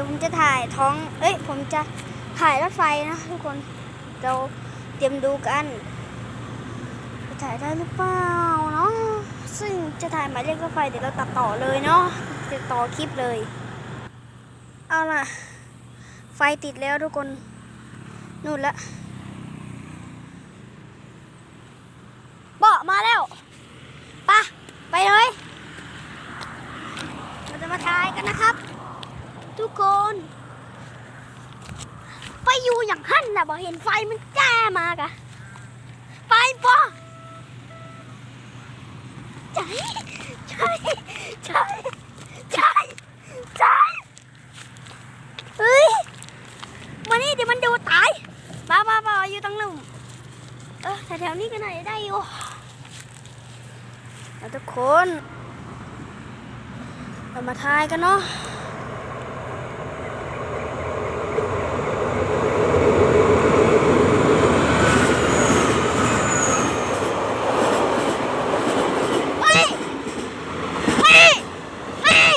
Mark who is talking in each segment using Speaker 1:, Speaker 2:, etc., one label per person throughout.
Speaker 1: ดี๋ยวผมจะถ่ายท้อง เอ้ย ผมจะถ่ายรถไฟนะทุกคน เราเตรียมดูกันจะถ่ายได้หรือเปล่าเนาะ ซึ่งจะถ่ายหมายเลขรถไฟเดี๋ยวเราตัดต่อเลยเนาะจะต่อคลิปเลย เอาล่ะ ไฟติดแล้วทุกคน นู่นละเบาะมาแล้วไปะไปเลย เราจะมาถ่ายกันนะครับ ทุกคน ไปอยู่อย่างขั้นนะบอกเห็นไฟมันแจ้มากอะไปปะใช่ใช่ใช่ใช่ใช่เฮ้ยมานี่เดี๋ยวมันดูตายบ้าบ้าบ้าอยู่ตั้งหนุ่มเออแถวๆนี้ก็น่อยได้อยู่แล้วทุกคนเรามาทายกันเนาะ เฮ้ยเฮ้ยเฮ้ย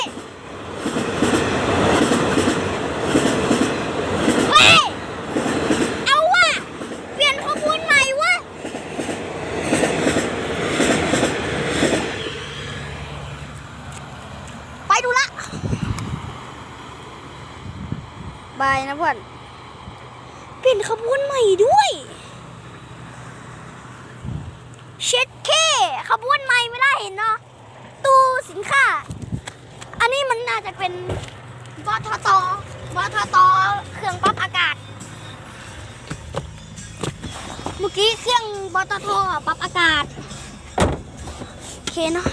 Speaker 1: เฮ้ยเอาว่ะ เปลี่ยนขบวนใหม่วะไปดูละ บายนะเพื่อนเปลี่ยนขบวนใหม่ด้วย เช็ดเคขบวนใหม่ไม่ได้เห็นเนาะตู้สินค้า อันนี้มันน่าจะเป็นบทตบทตเครื่องปรับอากาศ เมื่อกี้เครื่องบททปรับอากาศ โอเคเนาะ